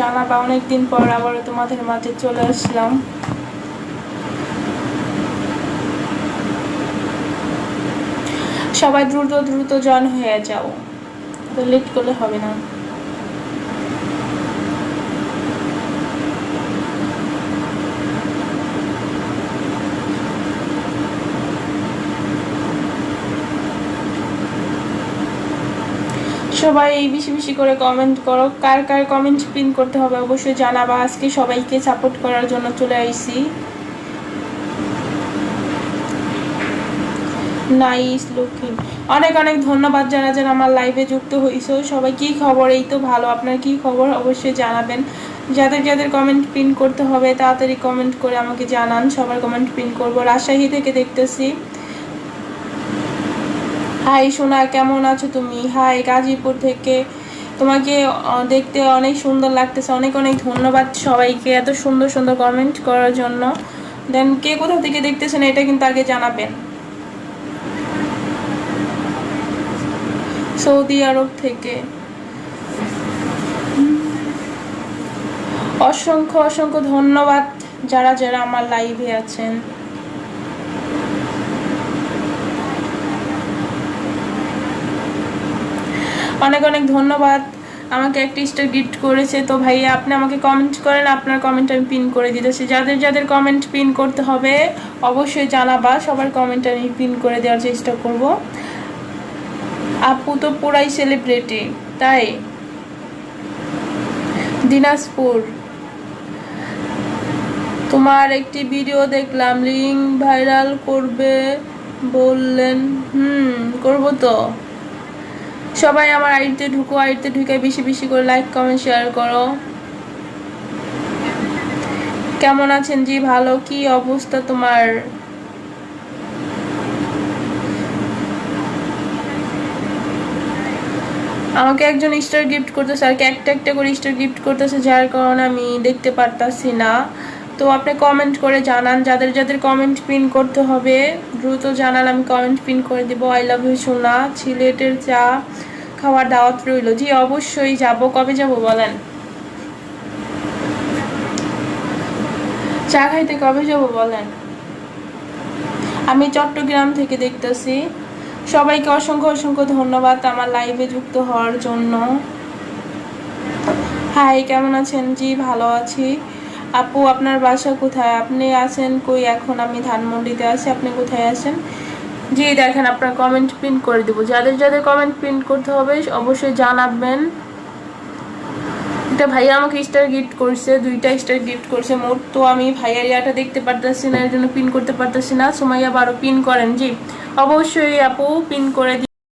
জানাবা অনেকদিন পর আবারও তোমাদের মাঝে চলে আসলাম। সবাই দ্রুত দ্রুত জন হয়ে যাও। তো লেট করলে হবে না। সবাই এই বেশি বেশি করে কমেন্ট করো। কার কার কমেন্ট পিন করতে হবে অবশ্যই জানাবা। আজকে সবাইকে সাপোর্ট করার জন্য চলে আইছি নাইস লুকিং অনেক অনেক ধন্যবাদ যারা যারা আমার লাইভে যুক্ত হয়েছো সবাই কি খবর? এই তো ভালো। আপনার কি খবর? অবশ্যই জানাবেন। যাদের যাদের কমেন্ট পিন করতে হবে, তাড়াতাড়ি কমেন্ট করে আমাকে জানান। সবার কমেন্ট পিন করব। রাজশাহী থেকে দেখতেছি। হাই সোনা, কেমন আছো তুমি? হাই, গাজীপুর থেকে। তোমাকে দেখতে অনেক সুন্দর লাগতেছে। অনেক অনেক ধন্যবাদ সবাইকে এত সুন্দর সুন্দর কমেন্ট করার জন্য। দেন কে কোথা থেকে দেখতেছেন এটা কিন্তু আগে জানাবেন। সৌদি আরব থেকে। অসংখ্য অসংখ্য ধন্যবাদ যারা যারা আমার লাইভে আছেন। অনেক অনেক ধন্যবাদ। আমাকে একটা স্টার গিফট করেছে। তো ভাইয়া, আপনি আমাকে কমেন্ট করেন। আপনার কমেন্ট আমি পিন করে দিতেছি যাদের যাদের কমেন্ট পিন করতে হবে, অবশ্যই জানাবা। সবার কমেন্ট আমি পিন করে দেওয়ার চেষ্টা করব। আপু তো পুরাই সেলিব্রিটি তাই? দিনাজপুর। তোমার একটি ভিডিও দেখলাম। লিঙ্ক ভাইরাল করবে বললেন। হুম, করব তো। সবাই আমার আইডিতে ঢুকো, আইডিতে ঢুকে বেশি বেশি করে লাইক কমেন্ট শেয়ার করো। কেমন আছেন জি? ভালো? কি অবস্থা তোমার? আমাকে একজন স্টার গিফট করতেছে, আর কি একটা একটা করে স্টার গিফট করতেছে, যার কারণে আমি দেখতে পারতাছি না। তো আপনি কমেন্ট করে জানান, যাদের যাদের কমেন্ট পিন করতে হবে, দ্রুত জানান, আমি কমেন্ট পিন করে দিব। আই লাভ ইউ সোনা। সিলেটের চা। খাওয়ার দাওয়াত রইল। জি, অবশ্যই যাব। কবে যাব বলেন? চা খাইতে কবে যাব বলেন? আমি চট্টগ্রাম থেকে দেখতেছি। সবাইকে অসংখ্য অসংখ্য ধন্যবাদ আমার লাইভে যুক্ত হওয়ার জন্য। হাই কেমন আছেন? জি, ভালো আছি। আপু, আপনার বাসা কোথায়? আপনি আছেন কই? এখন আমি ধানমন্ডিতে আছি। আপনি কোথায় আছেন? জি, দেখেন, আপনার কমেন্ট প্রিন্ট করে দিব। যাদের যাদের কমেন্ট প্রিন্ট করতে হবে, অবশ্যই জানাবেন। এটা ভাইয়া আমাকে স্টার গিফট করছে, দুইটা স্টার গিফট করছে মোট। তো আমি ভাইয়ার ইয়াটা দেখতে পারতেছি না, এর জন্য পিন করতে পারতেছি না। সোমাইয়া বারো পিন করেন, জি। অবশ্যই আপু পিন করে